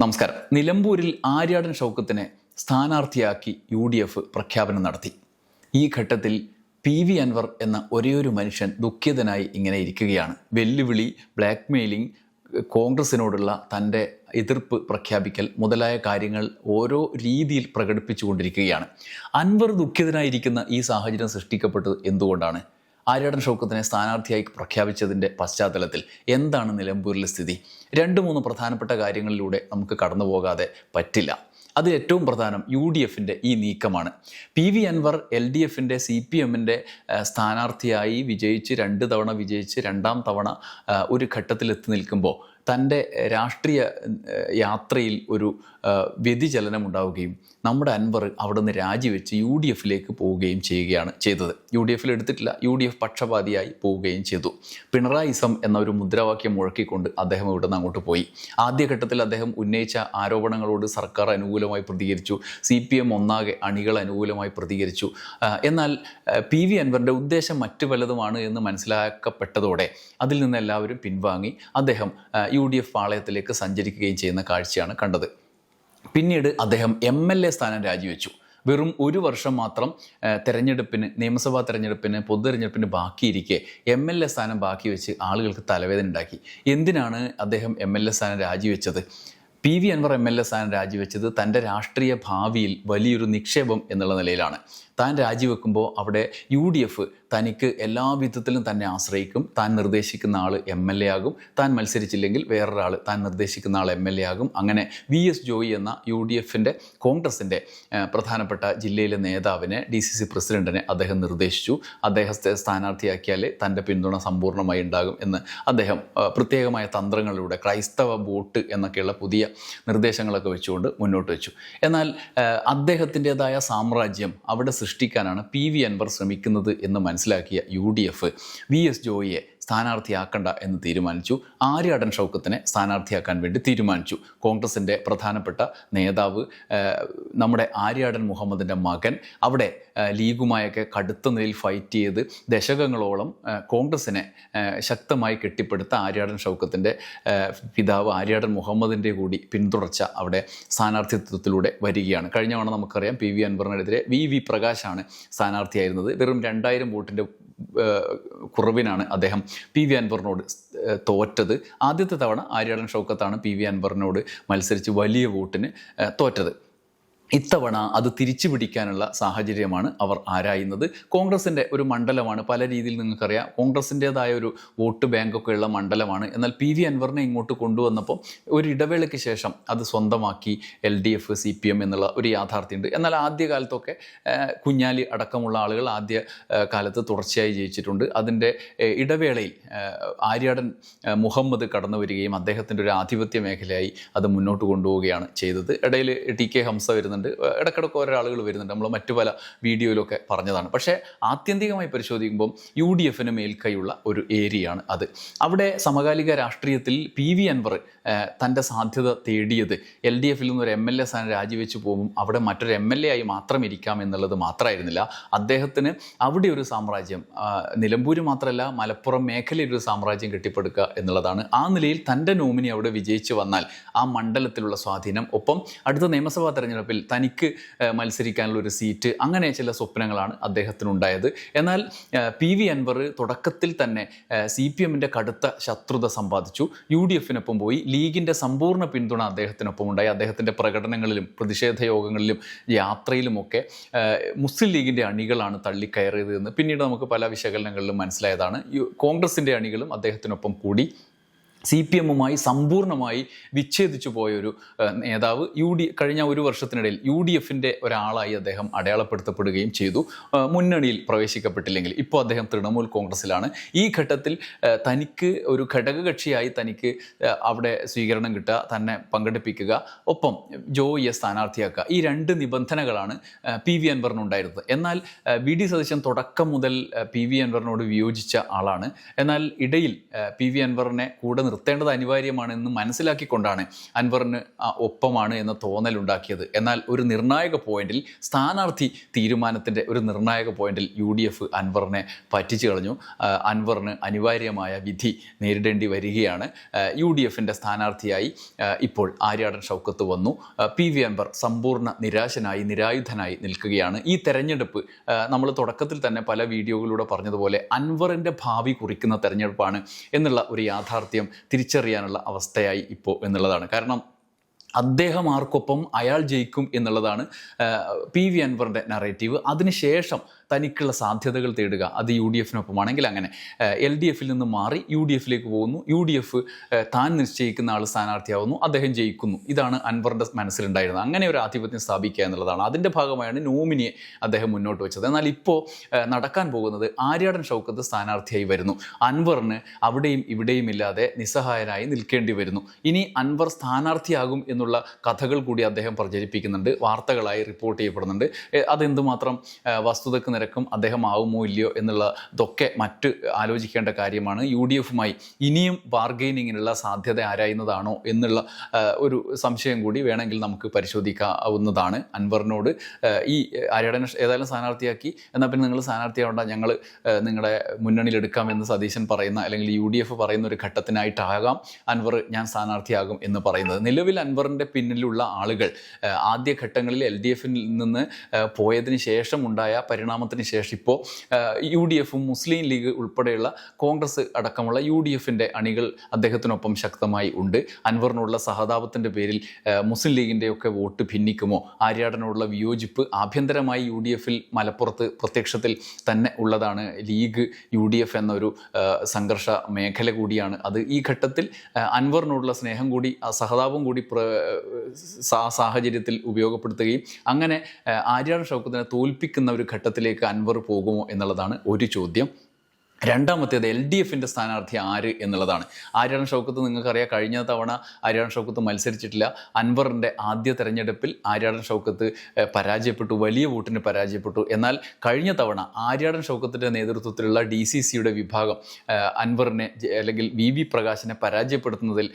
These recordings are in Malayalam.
നമസ്കാരം. നിലമ്പൂരിൽ ആര്യാടൻ ഷൗക്കത്തിനെ സ്ഥാനാർത്ഥിയാക്കി യു ഡി എഫ് പ്രഖ്യാപനം നടത്തി. ഈ ഘട്ടത്തിൽ പി വി അൻവർ എന്ന ഒരേയൊരു മനുഷ്യൻ ദുഃഖിതനായി ഇങ്ങനെ ഇരിക്കുകയാണ്. വെല്ലുവിളി ബ്ലാക്ക്മെയിലിംഗ് കോൺഗ്രസിനോടുള്ള തന്റെ എതിർപ്പ് പ്രഖ്യാപിക്കൽ മുതലായ കാര്യങ്ങൾ ഓരോ രീതിയിൽ പ്രകടിപ്പിച്ചുകൊണ്ടിരിക്കുകയാണ്. അൻവർ ദുഃഖിതനായിരിക്കുന്ന ഈ സാഹചര്യം സൃഷ്ടിക്കപ്പെട്ടത് എന്തുകൊണ്ടാണ്? ആര്യാടൻ ഷൗക്കത്തിനെ സ്ഥാനാർത്ഥിയായി പ്രഖ്യാപിച്ചതിന്റെ പശ്ചാത്തലത്തിൽ എന്താണ് നിലമ്പൂരിലെ സ്ഥിതി? രണ്ട് മൂന്ന് പ്രധാനപ്പെട്ട കാര്യങ്ങളിലൂടെ നമുക്ക് കടന്നു പോകാതെ പറ്റില്ല. അതിൽ ഏറ്റവും പ്രധാനം യു ഡി എഫിന്റെ ഈ നീക്കമാണ്. P V Anvar L D എഫിന്റെ സി പി എമ്മിന്റെ സ്ഥാനാർത്ഥിയായി വിജയിച്ച് രണ്ട് തവണ വിജയിച്ച് രണ്ടാം തവണ ഒരു ഘട്ടത്തിൽ എത്തി നിൽക്കുമ്പോൾ തന്റെ രാഷ്ട്രീയ യാത്രയിൽ ഒരു വ്യതിചലനം ഉണ്ടാവുകയും നമ്മുടെ അൻവർ അവിടെ നിന്ന് രാജിവെച്ച് യു ഡി എഫിലേക്ക് പോവുകയും ചെയ്യുകയാണ് ചെയ്തത്. യു ഡി എഫിൽ എടുത്തിട്ടില്ല. യു ഡി എഫ് പക്ഷപാതിയായി പോവുകയും ചെയ്തു. പിണറായിസം എന്ന ഒരു മുദ്രാവാക്യം മുഴക്കിക്കൊണ്ട് അദ്ദേഹം ഇവിടെ നിന്ന് അങ്ങോട്ട് പോയി. ആദ്യഘട്ടത്തിൽ അദ്ദേഹം ഉന്നയിച്ച ആരോപണങ്ങളോട് സർക്കാർ അനുകൂലമായി പ്രതികരിച്ചു. സി പി എം ഒന്നാകെ അണികൾ അനുകൂലമായി പ്രതികരിച്ചു. എന്നാൽ പി വി അൻവറിന്റെ ഉദ്ദേശം മറ്റു വലതുമാണ് എന്ന് മനസ്സിലാക്കപ്പെട്ടതോടെ അതിൽ നിന്ന് എല്ലാവരും പിൻവാങ്ങി. അദ്ദേഹം യു ഡി എഫ് പാളയത്തിലേക്ക് സഞ്ചരിക്കുകയും ചെയ്യുന്ന കാഴ്ചയാണ് കണ്ടത്. പിന്നീട് അദ്ദേഹം എം എൽ എ സ്ഥാനം രാജിവെച്ചു. വെറും ഒരു വർഷം മാത്രം തെരഞ്ഞെടുപ്പിന് നിയമസഭാ തെരഞ്ഞെടുപ്പിന് പൊതു തെരഞ്ഞെടുപ്പിന് ബാക്കിയിരിക്കെ എം എൽ എ സ്ഥാനം ബാക്കി വെച്ച് ആളുകൾക്ക് തലവേദന ഉണ്ടാക്കി. എന്തിനാണ് അദ്ദേഹം എം എൽ എ സ്ഥാനം രാജിവെച്ചത്? P V Anvar M L A സ്ഥാനം രാജിവെച്ചത് തന്റെ രാഷ്ട്രീയ ഭാവിയിൽ വലിയൊരു നിക്ഷേപം എന്നുള്ള നിലയിലാണ്. താൻ രാജിവെക്കുമ്പോൾ അവിടെ യു ഡി എഫ് തനിക്ക് എല്ലാ വിധത്തിലും തന്നെ ആശ്രയിക്കും. താൻ നിർദ്ദേശിക്കുന്ന ആൾ എം എൽ എ ആകും. താൻ മത്സരിച്ചില്ലെങ്കിൽ വേറൊരാൾ താൻ നിർദ്ദേശിക്കുന്ന ആൾ എം എൽ എ ആകും. അങ്ങനെ വി എസ് ജോയി എന്ന യു ഡി എഫിന്റെ കോൺഗ്രസിന്റെ പ്രധാനപ്പെട്ട ജില്ലയിലെ നേതാവിനെ ഡി സി സി പ്രസിഡന്റിനെ അദ്ദേഹം നിർദ്ദേശിച്ചു. അദ്ദേഹത്തെ സ്ഥാനാർത്ഥിയാക്കിയാൽ തന്റെ പിന്തുണ സമ്പൂർണമായി ഉണ്ടാകും എന്ന് അദ്ദേഹം പ്രത്യേകമായ തന്ത്രങ്ങളിലൂടെ ക്രൈസ്തവ വോട്ട് എന്നൊക്കെയുള്ള പുതിയ നിർദ്ദേശങ്ങളൊക്കെ വെച്ചുകൊണ്ട് മുന്നോട്ട് വെച്ചു. എന്നാൽ അദ്ദേഹത്തിന്റെതായ സാമ്രാജ്യം അവിടെ സൃഷ്ടിക്കാനാണ് പി വി അൻവർ ശ്രമിക്കുന്നത് എന്ന് മനസ്സിലാക്കിയ U D F. V S ജോയിയെ സ്ഥാനാർത്ഥിയാക്കണ്ട എന്ന് തീരുമാനിച്ചു. ആര്യാടൻ ഷൗക്കത്തിനെ സ്ഥാനാർത്ഥിയാക്കാൻ വേണ്ടി തീരുമാനിച്ചു. കോൺഗ്രസിന്റെ പ്രധാനപ്പെട്ട നേതാവ് നമ്മുടെ ആര്യാടൻ മുഹമ്മദിന്റെ മകൻ അവിടെ ലീഗുമായൊക്കെ കടുത്ത നിലയിൽ ഫൈറ്റ് ചെയ്ത് ദശകങ്ങളോളം കോൺഗ്രസിനെ ശക്തമായി കെട്ടിപ്പടുത്ത ആര്യാടൻ ഷൗക്കത്തിന്റെ പിതാവ് ആര്യാടൻ മുഹമ്മദിന്റെ കൂടി പിന്തുടർച്ച അവിടെ സ്ഥാനാർത്ഥിത്വത്തിലൂടെ വരികയാണ്. കഴിഞ്ഞ തവണ നമുക്കറിയാം പി വി അൻവറിനെതിരെ വി വി പ്രകാശാണ് സ്ഥാനാർത്ഥിയായിരുന്നത്. വെറും രണ്ടായിരം വോട്ടിന്റെ കുറവിനാണ് അദ്ദേഹം പി വി അൻവറിനോട് തോറ്റത്. ആദ്യത്തെ തവണ ആര്യാടൻ ഷൗക്കത്താണ് പി വി അൻവറിനോട് മത്സരിച്ച് വലിയ വോട്ടിന് തോറ്റത്. ഇത്തവണ അത് തിരിച്ചു പിടിക്കാനുള്ള സാഹചര്യമാണ് അവർ ആരായുന്നത്. കോൺഗ്രസിന്റെ ഒരു മണ്ഡലമാണ് പല രീതിയിൽ നിങ്ങൾക്കറിയാം. കോൺഗ്രസിന്റേതായ ഒരു വോട്ട് ബാങ്കൊക്കെ ഉള്ള മണ്ഡലമാണ്. എന്നാൽ പി വി അൻവറിനെ ഇങ്ങോട്ട് കൊണ്ടുവന്നപ്പോൾ ഒരു ഇടവേളയ്ക്ക് ശേഷം അത് സ്വന്തമാക്കി L D F C P M എന്നുള്ള ഒരു യാഥാർത്ഥ്യമുണ്ട്. എന്നാൽ ആദ്യ കാലത്തൊക്കെ കുഞ്ഞാലി അടക്കമുള്ള ആളുകൾ ആദ്യ കാലത്ത് തുടർച്ചയായി ജയിച്ചിട്ടുണ്ട്. അതിന്റെ ഇടവേളയിൽ ആര്യാടൻ മുഹമ്മദ് കടന്നു വരികയും അദ്ദേഹത്തിന്റെ ഒരു ആധിപത്യ മേഖലയായി അത് മുന്നോട്ട് കൊണ്ടുപോവുകയാണ് ചെയ്തത്. ഇടയിൽ ടി കെ ഹംസ വരുന്നുണ്ട്. ഏഹ്, ഇടയ്ക്കിടയ്ക്ക് ഓരോ ആളുകൾ വരുന്നുണ്ട്. നമ്മൾ മറ്റു പല വീഡിയോയിലൊക്കെ പറഞ്ഞതാണ്. പക്ഷേ ആത്യന്തികമായി പരിശോധിക്കുമ്പോൾ യു ഡി എഫിന് മേൽക്കൈയുള്ള ഒരു ഏരിയയാണ് അത്. അവിടെ സമകാലിക രാഷ്ട്രീയത്തിൽ പി വി അൻവർ തന്റെ സാധ്യത തേടിയത് എൽ ഡി എഫിൽ നിന്ന് ഒരു എം എൽ എ സ്ഥാനം രാജിവെച്ച് പോകും. അവിടെ മറ്റൊരു എം എൽ എ ആയി മാത്രം ഇരിക്കാം എന്നുള്ളത് മാത്രമായിരുന്നില്ല. അദ്ദേഹത്തിന് അവിടെ ഒരു സാമ്രാജ്യം നിലമ്പൂര് മാത്രമല്ല മലപ്പുറം മേഖലയിൽ ഒരു സാമ്രാജ്യം കെട്ടിപ്പടുക്കുക എന്നുള്ളതാണ്. ആ നിലയിൽ തന്റെ നോമിനി അവിടെ വിജയിച്ചു വന്നാൽ ആ മണ്ഡലത്തിലുള്ള സ്വാധീനം. ഒപ്പം അടുത്ത നിയമസഭാ തെരഞ്ഞെടുപ്പിൽ തനിക്ക് മത്സരിക്കാനുള്ള ഒരു സീറ്റ് അങ്ങനെ ചില സ്വപ്നങ്ങളാണ് അദ്ദേഹത്തിനുണ്ടായത്. എന്നാൽ പി വി അൻവർ തുടക്കത്തിൽ തന്നെ സി പി എമ്മിന്റെ കടുത്ത ശത്രുത സമ്പാദിച്ചു. യു ഡി എഫിനൊപ്പം പോയി. ലീഗിന്റെ സമ്പൂർണ പിന്തുണ അദ്ദേഹത്തിനൊപ്പം ഉണ്ടായി അദ്ദേഹത്തിന്റെ പ്രകടനങ്ങളിലും പ്രതിഷേധ യോഗങ്ങളിലും യാത്രയിലുമൊക്കെ മുസ്ലിം ലീഗിന്റെ അണികളാണ് തള്ളിക്കയറിയത് എന്ന് പിന്നീട് നമുക്ക് പല വിശകലനങ്ങളിലും മനസ്സിലായതാണ്. കോൺഗ്രസിന്റെ അണികളും അദ്ദേഹത്തിനൊപ്പം കൂടി. സി പി എമ്മുമായി സമ്പൂർണമായി വിച്ഛേദിച്ചു പോയൊരു നേതാവ് യു ഡി കഴിഞ്ഞ ഒരു വർഷത്തിനിടയിൽ യു ഡി എഫിന്റെ ഒരാളായി അദ്ദേഹം അടയാളപ്പെടുത്തപ്പെടുകയും ചെയ്തു. മുന്നണിയിൽ പ്രവേശിക്കപ്പെട്ടില്ലെങ്കിൽ ഇപ്പോൾ അദ്ദേഹം തൃണമൂൽ കോൺഗ്രസ്സിലാണ് ഈ ഘട്ടത്തിൽ തനിക്ക് ഒരു ഘടകകക്ഷിയായി തനിക്ക് അവിടെ സ്വീകരണം കിട്ടുക തന്നെ പങ്കെടുപ്പിക്കുക ഒപ്പം ജോയിയെ സ്ഥാനാർത്ഥിയാക്കുക ഈ രണ്ട് നിബന്ധനകളാണ് പി വി അൻവറിനുണ്ടായിരുന്നത് എന്നാൽ വി ഡി സതീശൻ തുടക്കം മുതൽ പി വി അൻവറിനോട് വിയോജിച്ച ആളാണ്. എന്നാൽ ഇടയിൽ പി വി അൻവറിനെ കൂടെ നിർത്തേണ്ടത് അനിവാര്യമാണ് എന്ന് മനസ്സിലാക്കിക്കൊണ്ടാണ് അൻവറിന് ഒപ്പമാണ് എന്ന തോന്നലുണ്ടാക്കിയത് എന്നാൽ ഒരു നിർണായക പോയിന്റിൽ സ്ഥാനാർത്ഥി തീരുമാനത്തിന്റെ ഒരു നിർണായക പോയിന്റിൽ യു ഡി എഫ് അൻവറിനെ പറ്റിച്ചു കളഞ്ഞു. അൻവറിന് അനിവാര്യമായ വിധി നേരിടേണ്ടി വരികയാണ്. യു ഡി എഫിന്റെ സ്ഥാനാർത്ഥിയായി ഇപ്പോൾ ആര്യാടൻ ഷൗക്കത്ത് വന്നു. പി വി അൻവർ സമ്പൂർണ നിരാശനായി നിരായുധനായി നിൽക്കുകയാണ്. ഈ തെരഞ്ഞെടുപ്പ് നമ്മൾ തുടക്കത്തിൽ തന്നെ പല വീഡിയോകളിലൂടെ പറഞ്ഞതുപോലെ അൻവറിന്റെ ഭാവി കുറിക്കുന്ന തെരഞ്ഞെടുപ്പാണ് എന്നുള്ള ഒരു യാഥാർത്ഥ്യം തിരിച്ചറിയാനുള്ള അവസ്ഥയായി ഇപ്പോൾ എന്നുള്ളതാണ്. കാരണം അദ്ദേഹം ആർക്കൊപ്പം അയാൾ ജയിക്കും എന്നുള്ളതാണ് പി വി അൻവറിന്റെ നറേറ്റീവ് അതിനുശേഷം തനിക്കുള്ള സാധ്യതകൾ തേടുക. അത് യു ഡി എഫിനൊപ്പമാണെങ്കിൽ അങ്ങനെ. എൽ ഡി എഫിൽ നിന്ന് മാറി യു ഡി എഫിലേക്ക് പോകുന്നു. യു ഡി എഫ് താൻ നിശ്ചയിക്കുന്ന ആൾ സ്ഥാനാർത്ഥിയാവുന്നു. അദ്ദേഹം ജയിക്കുന്നു. ഇതാണ് അൻവറിന്റെ മനസ്സിലുണ്ടായിരുന്നത്. അങ്ങനെ ഒരു ആധിപത്യം സ്ഥാപിക്കുക എന്നുള്ളതാണ്. അതിന്റെ ഭാഗമായാണ് നോമിനിയെ അദ്ദേഹം മുന്നോട്ട് വെച്ചത്. എന്നാൽ ഇപ്പോൾ നടക്കാൻ പോകുന്നത് ആര്യാടൻ ഷൗക്കത്ത് സ്ഥാനാർത്ഥിയായി വരുന്നു. അൻവറിന് അവിടെയും ഇവിടെയും ഇല്ലാതെ നിസ്സഹായനായി നിൽക്കേണ്ടി വരുന്നു. ഇനി അൻവർ സ്ഥാനാർത്ഥിയാകും എന്നുള്ള കഥകൾ കൂടി അദ്ദേഹം പ്രചരിപ്പിക്കുന്നുണ്ട്. വാർത്തകളായി റിപ്പോർട്ട് ചെയ്യപ്പെടുന്നുണ്ട്. അതെന്തുമാത്രം വസ്തുതക്ക് നിരക്കും അദ്ദേഹം ആവുമോ ഇല്ലയോ എന്നുള്ളതൊക്കെ മറ്റ് ആലോചിക്കേണ്ട കാര്യമാണ്. യു ഡി എഫുമായി ഇനിയും ബാർഗെയിനിങ്ങിനുള്ള സാധ്യത ആരായുന്നതാണോ എന്നുള്ള ഒരു സംശയം കൂടി വേണമെങ്കിൽ നമുക്ക് പരിശോധിക്കാവുന്നതാണ് അൻവറിനോട്. ഈ ആര്യാടനെ ഏതായാലും സ്ഥാനാർത്ഥിയാക്കി. എന്നാൽ പിന്നെ നിങ്ങൾ സ്ഥാനാർത്ഥിയാവേണ്ട. ഞങ്ങൾ നിങ്ങളുടെ മുന്നണിയിൽ എടുക്കാമെന്ന് സതീശൻ പറയുന്ന അല്ലെങ്കിൽ യു ഡി എഫ് പറയുന്ന ഒരു ഘട്ടത്തിനായിട്ടാകാം അൻവർ ഞാൻ സ്ഥാനാർത്ഥിയാകും എന്ന് പറയുന്നത്. നിലവിൽ അൻവറിന്റെ പിന്നിലുള്ള ആളുകൾ ആദ്യഘട്ടങ്ങളിൽ ആദ്യ ഘട്ടങ്ങളിൽ എൽ ഡി എഫിൽ നിന്ന് പോയതിന് ശേഷം ഉണ്ടായ പരിണാമത്തിന് ശേഷം ഇപ്പോൾ യു ഡി എഫും മുസ്ലിം ലീഗ് ഉൾപ്പെടെയുള്ള കോൺഗ്രസ് അടക്കമുള്ള യു ഡി എഫിന്റെ അണികൾ അദ്ദേഹത്തിനൊപ്പം ശക്തമായി ഉണ്ട്. അൻവറിനുള്ള സഹതാപത്തിന്റെ പേരിൽ മുസ്ലിം ലീഗിന്റെയൊക്കെ വോട്ട് ഭിന്നിക്കുമോ? ആര്യാടനോടുള്ള വിയോജിപ്പ് ആഭ്യന്തരമായി യു ഡി എഫിൽ മലപ്പുറത്ത് പ്രത്യക്ഷത്തിൽ തന്നെ ഉള്ളതാണ്. ലീഗ് യു ഡി എഫ് എന്നൊരു സംഘർഷ മേഖല കൂടിയാണ് അത്. ഈ ഘട്ടത്തിൽ അൻവറിനോടുള്ള സ്നേഹം കൂടി ആ സഹതാപം കൂടി സാഹചര്യത്തിൽ ഉപയോഗപ്പെടുത്തുകയും അങ്ങനെ ആര്യാടൻ ഷൗക്കത്തിനെ തോൽപ്പിക്കുന്ന ഒരു ഘട്ടത്തിലേക്ക് അൻവർ പോകുമോ എന്നുള്ളതാണ് ഒരു ചോദ്യം. രണ്ടാമത്തേത് എൽ ഡി എഫിന്റെ സ്ഥാനാർത്ഥി ആര് എന്നുള്ളതാണ്. ആര്യാടൻ ഷൗക്കത്ത് നിങ്ങൾക്കറിയാം കഴിഞ്ഞ തവണ ആര്യാടൻ ഷൗക്കത്ത് മത്സരിച്ചിട്ടില്ല. അൻവറിന്റെ ആദ്യ തെരഞ്ഞെടുപ്പിൽ ആര്യാടൻ ഷൗക്കത്ത് പരാജയപ്പെട്ടു വലിയ വോട്ടിന് പരാജയപ്പെട്ടു. എന്നാൽ കഴിഞ്ഞ തവണ ആര്യാടൻ ഷൗക്കത്തിന്റെ നേതൃത്വത്തിലുള്ള ഡി സി സിയുടെ വിഭാഗം അൻവറിനെ അല്ലെങ്കിൽ വി വി പ്രകാശിനെ പരാജയപ്പെടുത്തുന്നതിൽ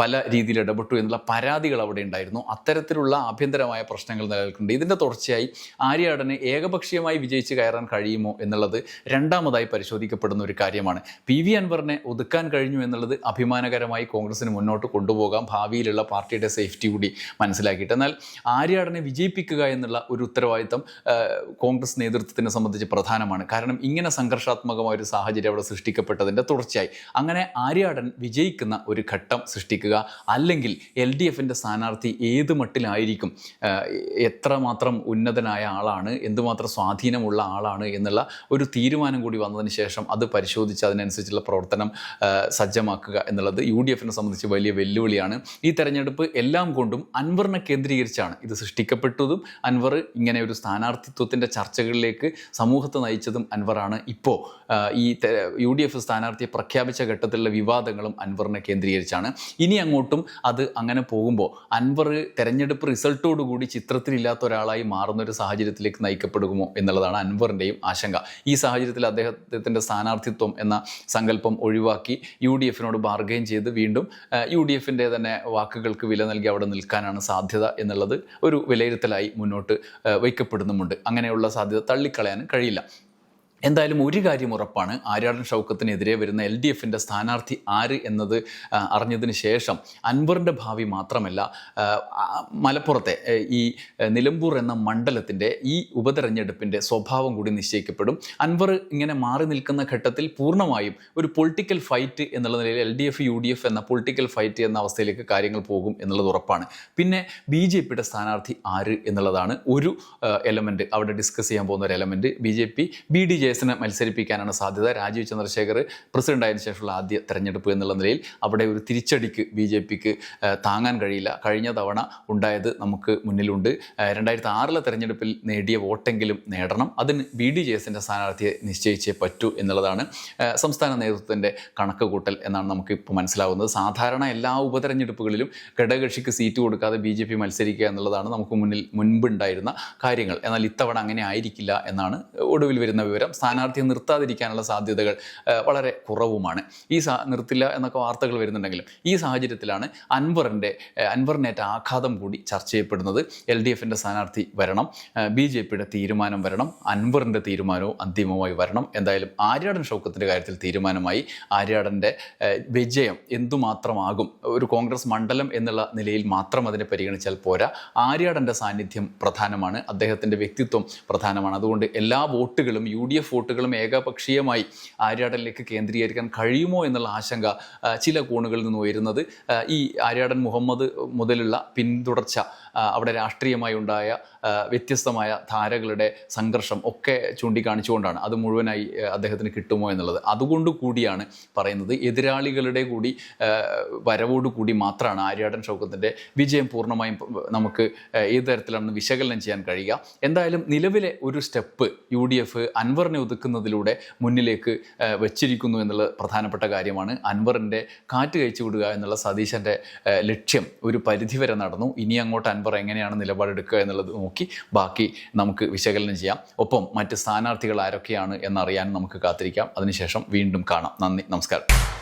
പല രീതിയിൽ ഇടപെട്ടു എന്നുള്ള പരാതികൾ അവിടെ ഉണ്ടായിരുന്നു. അത്തരത്തിലുള്ള ആഭ്യന്തരമായ പ്രശ്നങ്ങൾ നിലനിൽക്കുന്നുണ്ട്. ഇതിന്റെ തുടർച്ചയായി ആര്യാടന് ഏകപക്ഷീയമായി വിജയിച്ച് കയറാൻ കഴിയുമോ എന്നുള്ളത് രണ്ടാമതായി പരിശോധിക്കപ്പെടുന്ന ഒരു കാര്യമാണ്. പി വി അൻവറിനെ ഒതുക്കാൻ കഴിഞ്ഞു എന്നുള്ളത് അഭിമാനകരമായി കോൺഗ്രസിന് മുന്നോട്ട് കൊണ്ടുപോകാം. ഭാവിയിലുള്ള പാർട്ടിയുടെ സേഫ്റ്റി കൂടി മനസ്സിലാക്കിയിട്ട്. എന്നാൽ ആര്യാടനെ വിജയിപ്പിക്കുക എന്നുള്ള ഒരു ഉത്തരവാദിത്തം കോൺഗ്രസ് നേതൃത്വത്തിനെ സംബന്ധിച്ച് പ്രധാനമാണ്. കാരണം ഇങ്ങനെ സംഘർഷാത്മകമായ ഒരു സാഹചര്യം അവിടെ സൃഷ്ടിക്കപ്പെട്ടതിന്റെ തുടർച്ചയായി. അങ്ങനെ ആര്യാടൻ വിജയിക്കുന്ന ഒരു ഘട്ടം സൃഷ്ടിക്കുക അല്ലെങ്കിൽ എൽ ഡി എഫിന്റെ സ്ഥാനാർത്ഥി ഏത് മട്ടിലായിരിക്കും എത്രമാത്രം ഉന്നതനായ ആളാണ് എന്തുമാത്രം സ്വാധീനമുള്ള ആളാണ് എന്നുള്ള ഒരു തീരുമാനം കൂടി വന്നതിന് ശേഷം അത് പരിശോധിച്ച് അതിനനുസരിച്ചുള്ള പ്രവർത്തനം സജ്ജമാക്കുക എന്നുള്ളത് യു ഡി എഫിനെ സംബന്ധിച്ച് വലിയ വെല്ലുവിളിയാണ്. ഈ തെരഞ്ഞെടുപ്പ് എല്ലാം കൊണ്ടും അൻവറിനെ കേന്ദ്രീകരിച്ചാണ് ഇത് സൃഷ്ടിക്കപ്പെട്ടതും അൻവർ ഇങ്ങനെ ഒരു സ്ഥാനാർത്ഥിത്വത്തിന്റെ ചർച്ചകളിലേക്ക് സമൂഹത്തെ നയിച്ചതും അൻവറാണ്. ഇപ്പോൾ ഈ യു ഡി എഫ് സ്ഥാനാർത്ഥിയെ പ്രഖ്യാപിച്ച ഘട്ടത്തിലുള്ള വിവാദങ്ങളും അൻവറിനെ കേന്ദ്രീകരിച്ചാണ്. ഇനി അങ്ങോട്ടും അത് അങ്ങനെ പോകുമ്പോൾ അൻവർ തെരഞ്ഞെടുപ്പ് റിസൾട്ടോടുകൂടി ചിത്രത്തിലില്ലാത്ത ഒരാളായി മാറുന്ന ഒരു സാഹചര്യത്തിലേക്ക് നയിക്കപ്പെടുമോ എന്നുള്ളതാണ് അൻവറിന്റെയും ആശങ്ക. ഈ സാഹചര്യത്തിൽ അദ്ദേഹത്തിന്റെ സ്ഥാനാർത്ഥിത്വം എന്ന സങ്കല്പം ഒഴിവാക്കി യു ഡി എഫിനോട് ബാർഗെയിൻ ചെയ്ത് വീണ്ടും യു ഡി എഫിന്റെ തന്നെ വാക്കുകൾക്ക് വില നൽകി അവിടെ നിൽക്കാനാണ് സാധ്യത എന്നുള്ളത് ഒരു വിലയിരുത്തലായി മുന്നോട്ട് വയ്ക്കപ്പെടുന്നുമുണ്ട്. അങ്ങനെയുള്ള സാധ്യത തള്ളിക്കളയാനും കഴിയില്ല. എന്തായാലും ഒരു കാര്യം ഉറപ്പാണ്. ആര്യാടൻ ഷൗക്കത്തിനെതിരെ വരുന്ന എൽ ഡി എഫിന്റെ സ്ഥാനാർത്ഥി ആര് എന്നത് അറിഞ്ഞതിന് ശേഷം അൻവറിന്റെ ഭാവി മാത്രമല്ല മലപ്പുറത്തെ ഈ നിലമ്പൂർ എന്ന മണ്ഡലത്തിന്റെ ഈ ഉപതെരഞ്ഞെടുപ്പിന്റെ സ്വഭാവം കൂടി നിശ്ചയിക്കപ്പെടും. അൻവർ ഇങ്ങനെ മാറി നിൽക്കുന്ന ഘട്ടത്തിൽ പൂർണമായും ഒരു പൊളിറ്റിക്കൽ ഫൈറ്റ് എന്നുള്ള നിലയിൽ L D F U D F എന്ന പൊളിറ്റിക്കൽ ഫൈറ്റ് എന്ന അവസ്ഥയിലേക്ക് കാര്യങ്ങൾ പോകും എന്നുള്ളത് ഉറപ്പാണ്. പിന്നെ ബി ജെ പിയുടെ സ്ഥാനാർത്ഥി ആര് എന്നുള്ളതാണ് ഒരു എലമെന്റ് അവിടെ ഡിസ്കസ് ചെയ്യാൻ പോകുന്ന ഒരു element B J P B D J എസിനെ മത്സരിപ്പിക്കാനാണ് സാധ്യത. രാജീവ് ചന്ദ്രശേഖർ പ്രസിഡന്റ് ആയതിനു ശേഷമുള്ള ആദ്യ തെരഞ്ഞെടുപ്പ് എന്നുള്ള നിലയിൽ അവിടെ ഒരു തിരിച്ചടിക്ക് ബി ജെ പിക്ക് താങ്ങാൻ കഴിയില്ല. കഴിഞ്ഞ തവണ ഉണ്ടായത് നമുക്ക് മുന്നിലുണ്ട്. രണ്ടായിരത്തി ആറിലെ തെരഞ്ഞെടുപ്പിൽ നേടിയ വോട്ടെങ്കിലും നേടണം. അതിന് ബി ഡി ജെ എസിന്റെ സ്ഥാനാർത്ഥിയെ നിശ്ചയിച്ചേ പറ്റൂ എന്നുള്ളതാണ് സംസ്ഥാന നേതൃത്വത്തിന്റെ കണക്ക് കൂട്ടൽ എന്നാണ് നമുക്ക് ഇപ്പോൾ മനസ്സിലാവുന്നത്. സാധാരണ എല്ലാ ഉപതെരഞ്ഞെടുപ്പുകളിലും ഘടകകക്ഷിക്ക് സീറ്റ് കൊടുക്കാതെ ബി ജെ പി മത്സരിക്കുക എന്നുള്ളതാണ് നമുക്ക് മുന്നിൽ മുൻപുണ്ടായിരുന്ന കാര്യങ്ങൾ. എന്നാൽ ഇത്തവണ അങ്ങനെ ആയിരിക്കില്ല എന്നാണ് ഒടുവിൽ വരുന്ന വിവരം. സ്ഥാനാർത്ഥിയെ നിർത്താതിരിക്കാനുള്ള സാധ്യതകൾ വളരെ കുറവുമാണ്. ഈ സാ നിർത്തില്ല എന്നൊക്കെ വാർത്തകൾ വരുന്നുണ്ടെങ്കിലും ഈ സാഹചര്യത്തിലാണ് അൻവറിന്റെ അൻവറിനേറ്റ ആഘാതം കൂടി ചർച്ച ചെയ്യപ്പെടുന്നത്. എൽ ഡി എഫിന്റെ സ്ഥാനാർത്ഥി വരണം ബി ജെ പിയുടെ തീരുമാനം വരണം അൻവറിന്റെ തീരുമാനവും അന്തിമമായി വരണം. എന്തായാലും ആര്യാടൻ ഷൗക്കത്തിന്റെ കാര്യത്തിൽ തീരുമാനമായി ആര്യാടന്റെ വിജയം എന്തുമാത്രമാകും? ഒരു കോൺഗ്രസ് മണ്ഡലം എന്നുള്ള നിലയിൽ മാത്രം അതിനെ പരിഗണിച്ചാൽ പോരാ. ആര്യാടന്റെ സാന്നിധ്യം പ്രധാനമാണ്. അദ്ദേഹത്തിന്റെ വ്യക്തിത്വം പ്രധാനമാണ്. അതുകൊണ്ട് എല്ലാ വോട്ടുകളും യു ഡി എഫ് വോട്ടുകളും ഏകപക്ഷീയമായി ആര്യാടനിലേക്ക് കേന്ദ്രീകരിക്കാൻ കഴിയുമോ എന്നുള്ള ആശങ്ക ചില കോണുകളിൽ നിന്ന് ഉയരുന്നത്. ഈ ആര്യാടൻ മുഹമ്മദ് മുതലുള്ള പിന്തുടർച്ച അവിടെ രാഷ്ട്രീയമായി ഉണ്ടായ വ്യത്യസ്തമായ ധാരകളുടെ സംഘർഷം ഒക്കെ ചൂണ്ടിക്കാണിച്ചുകൊണ്ടാണ് അത് മുഴുവനായി അദ്ദേഹത്തിന് കിട്ടുമോ എന്നുള്ളത്. അതുകൊണ്ട് കൂടിയാണ് പറയുന്നത്. എതിരാളികളുടെ കൂടി വരവോടുകൂടി വരവോട് കൂടി മാത്രമാണ് ആര്യാടൻ ഷൗക്കത്തിന്റെ വിജയം പൂർണമായും നമുക്ക് ഏത് തരത്തിലാണെന്ന് വിശകലനം ചെയ്യാൻ കഴിയുക. എന്തായാലും നിലവിലെ ഒരു സ്റ്റെപ്പ് യു ഡി എഫ് അൻവറിനെ ഒതുക്കുന്നതിലൂടെ മുന്നിലേക്ക് വെച്ചിരിക്കുന്നു എന്നുള്ള പ്രധാനപ്പെട്ട കാര്യമാണ്. അൻവറിന്റെ കാറ്റ് കഴിച്ചു വിടുക എന്നുള്ള സതീശന്റെ ലക്ഷ്യം ഒരു പരിധിവരെ നടന്നു. ഇനി അങ്ങോട്ട് അൻവർ എങ്ങനെയാണ് നിലപാടെടുക്കുക എന്നുള്ളത് നോക്കി ബാക്കി നമുക്ക് വിശകലനം ചെയ്യാം. ഒപ്പം മറ്റ് സ്ഥാനാർത്ഥികൾ ആരൊക്കെയാണ് എന്നറിയാൻ നമുക്ക് കാത്തിരിക്കാം. അതിനുശേഷം വീണ്ടും കാണാം. നന്ദി. നമസ്കാരം.